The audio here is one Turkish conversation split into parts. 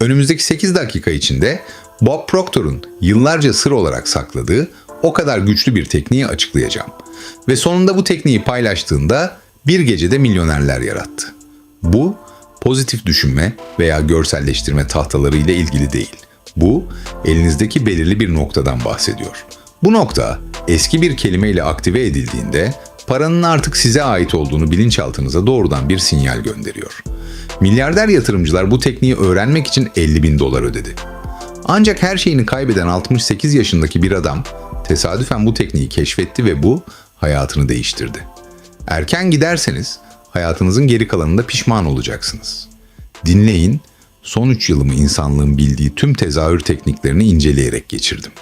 Önümüzdeki 8 dakika içinde Bob Proctor'un yıllarca sır olarak sakladığı o kadar güçlü bir tekniği açıklayacağım. Ve sonunda bu tekniği paylaştığında bir gecede milyonerler yarattı. Bu pozitif düşünme veya görselleştirme tahtaları ile ilgili değil. Bu elinizdeki belirli bir noktadan bahsediyor. Bu nokta eski bir kelimeyle aktive edildiğinde paranın artık size ait olduğunu bilinçaltınıza doğrudan bir sinyal gönderiyor. Milyarder yatırımcılar bu tekniği öğrenmek için 50 bin dolar ödedi. Ancak her şeyini kaybeden 68 yaşındaki bir adam tesadüfen bu tekniği keşfetti ve bu hayatını değiştirdi. Erken giderseniz hayatınızın geri kalanında pişman olacaksınız. Dinleyin, son 3 yılımı insanlığın bildiği tüm tezahür tekniklerini inceleyerek geçirdim.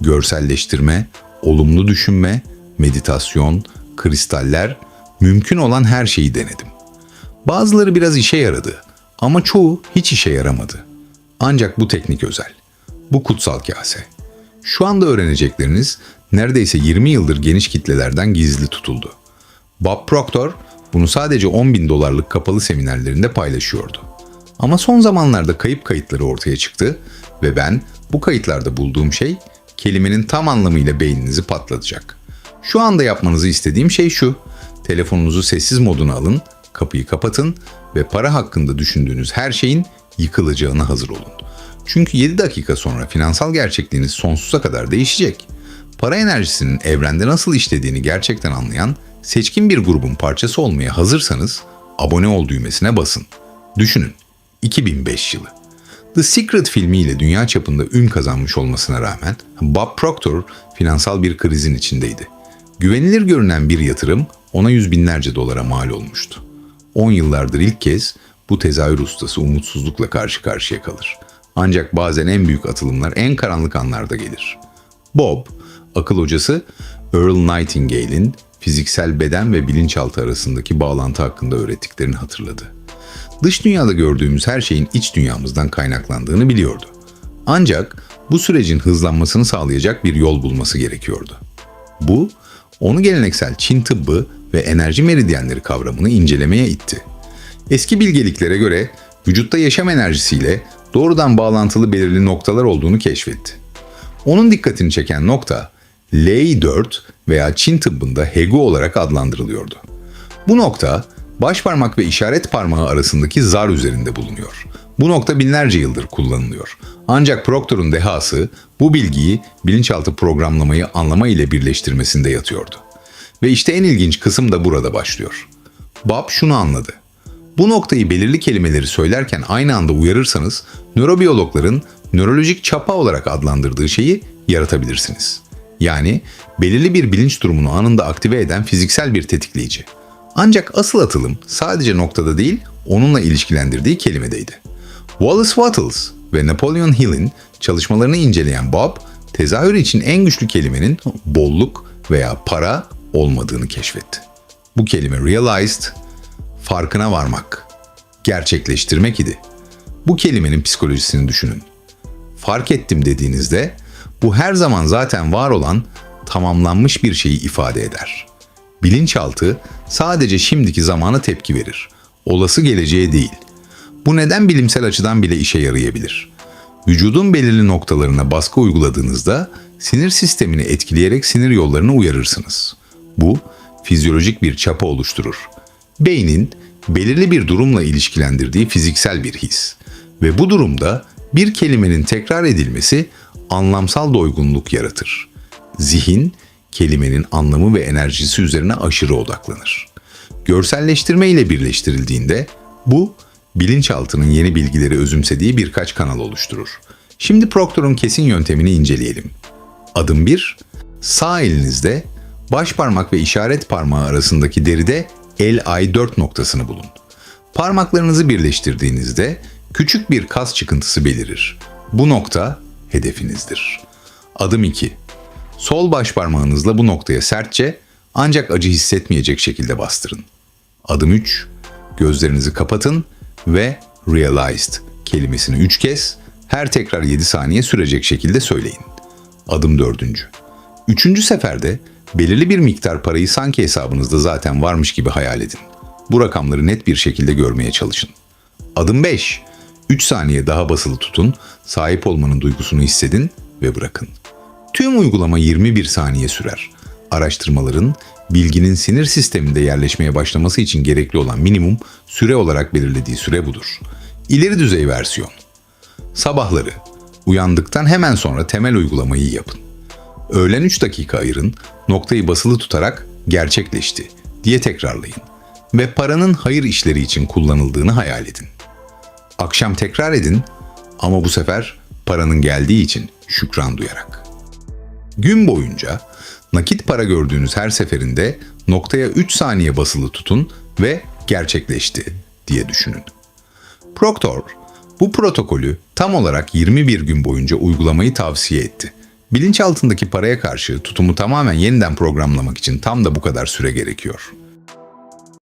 Görselleştirme, olumlu düşünme, meditasyon, kristaller, mümkün olan her şeyi denedim. Bazıları biraz işe yaradı ama çoğu hiç işe yaramadı. Ancak bu teknik özel. Bu kutsal kase. Şu anda öğrenecekleriniz neredeyse 20 yıldır geniş kitlelerden gizli tutuldu. Bob Proctor bunu sadece 10 bin dolarlık kapalı seminerlerinde paylaşıyordu. Ama son zamanlarda kayıp kayıtları ortaya çıktı ve ben bu kayıtlarda bulduğum şey kelimenin tam anlamıyla beyninizi patlatacak. Şu anda yapmanızı istediğim şey şu. Telefonunuzu sessiz moduna alın, kapıyı kapatın ve para hakkında düşündüğünüz her şeyin yıkılacağına hazır olun. Çünkü 7 dakika sonra finansal gerçekliğiniz sonsuza kadar değişecek. Para enerjisinin evrende nasıl işlediğini gerçekten anlayan seçkin bir grubun parçası olmaya hazırsanız abone ol düğmesine basın. Düşünün, 2005 yılı. The Secret filmiyle dünya çapında ün kazanmış olmasına rağmen Bob Proctor finansal bir krizin içindeydi. Güvenilir görünen bir yatırım ona yüz binlerce dolara mal olmuştu. 10 yıllardır ilk kez bu tezahür ustası umutsuzlukla karşı karşıya kalır. Ancak bazen en büyük atılımlar en karanlık anlarda gelir. Bob, akıl hocası Earl Nightingale'in fiziksel beden ve bilinçaltı arasındaki bağlantı hakkında öğrettiklerini hatırladı. Dış dünyada gördüğümüz her şeyin iç dünyamızdan kaynaklandığını biliyordu. Ancak bu sürecin hızlanmasını sağlayacak bir yol bulması gerekiyordu. Bu, onu geleneksel Çin tıbbı ve enerji meridyenleri kavramını incelemeye itti. Eski bilgeliklere göre vücutta yaşam enerjisiyle doğrudan bağlantılı belirli noktalar olduğunu keşfetti. Onun dikkatini çeken nokta L4 veya Çin tıbbında Hegu olarak adlandırılıyordu. Bu nokta baş parmak ve işaret parmağı arasındaki zar üzerinde bulunuyor. Bu nokta binlerce yıldır kullanılıyor. Ancak Proctor'un dehası bu bilgiyi bilinçaltı programlamayı anlama ile birleştirmesinde yatıyordu. Ve işte en ilginç kısım da burada başlıyor. Bob şunu anladı. Bu noktayı belirli kelimeleri söylerken aynı anda uyarırsanız nörobiyologların nörolojik çapa olarak adlandırdığı şeyi yaratabilirsiniz. Yani belirli bir bilinç durumunu anında aktive eden fiziksel bir tetikleyici. Ancak asıl atılım sadece noktada değil, onunla ilişkilendirdiği kelimedeydi. Wallace Wattles ve Napoleon Hill'in çalışmalarını inceleyen Bob, tezahür için en güçlü kelimenin bolluk veya para olmadığını keşfetti. Bu kelime realized, farkına varmak, gerçekleştirmek idi. Bu kelimenin psikolojisini düşünün. Fark ettim dediğinizde bu her zaman zaten var olan tamamlanmış bir şeyi ifade eder. Bilinçaltı sadece şimdiki zamana tepki verir. Olası geleceğe değil. Bu neden bilimsel açıdan bile işe yarayabilir. Vücudun belirli noktalarına baskı uyguladığınızda sinir sistemini etkileyerek sinir yollarını uyarırsınız. Bu fizyolojik bir çapa oluşturur. Beynin belirli bir durumla ilişkilendirdiği fiziksel bir his ve bu durumda bir kelimenin tekrar edilmesi anlamsal doygunluk yaratır. Zihin kelimenin anlamı ve enerjisi üzerine aşırı odaklanır. Görselleştirme ile birleştirildiğinde bu bilinçaltının yeni bilgileri özümsediği birkaç kanal oluşturur. Şimdi Proctor'un kesin yöntemini inceleyelim. Adım 1. Sağ elinizde baş parmak ve işaret parmağı arasındaki deride LI4 noktasını bulun. Parmaklarınızı birleştirdiğinizde küçük bir kas çıkıntısı belirir. Bu nokta hedefinizdir. Adım 2. Sol baş parmağınızla bu noktaya sertçe ancak acı hissetmeyecek şekilde bastırın. Adım 3. Gözlerinizi kapatın ve realized kelimesini 3 kez her tekrar 7 saniye sürecek şekilde söyleyin. Adım 4. Üçüncü seferde belirli bir miktar parayı sanki hesabınızda zaten varmış gibi hayal edin. Bu rakamları net bir şekilde görmeye çalışın. Adım 5. 3 saniye daha basılı tutun, sahip olmanın duygusunu hissedin ve bırakın. Tüm uygulama 21 saniye sürer. Araştırmaların bilginin sinir sisteminde yerleşmeye başlaması için gerekli olan minimum süre olarak belirlediği süre budur. İleri düzey versiyon. Sabahları uyandıktan hemen sonra temel uygulamayı yapın. Öğlen 3 dakika ayırın, noktayı basılı tutarak gerçekleşti diye tekrarlayın ve paranın hayır işleri için kullanıldığını hayal edin. Akşam tekrar edin ama bu sefer paranın geldiği için şükran duyarak. Gün boyunca nakit para gördüğünüz her seferinde noktaya 3 saniye basılı tutun ve gerçekleşti diye düşünün. Proctor bu protokolü tam olarak 21 gün boyunca uygulamayı tavsiye etti. Bilinçaltındaki paraya karşı tutumu tamamen yeniden programlamak için tam da bu kadar süre gerekiyor.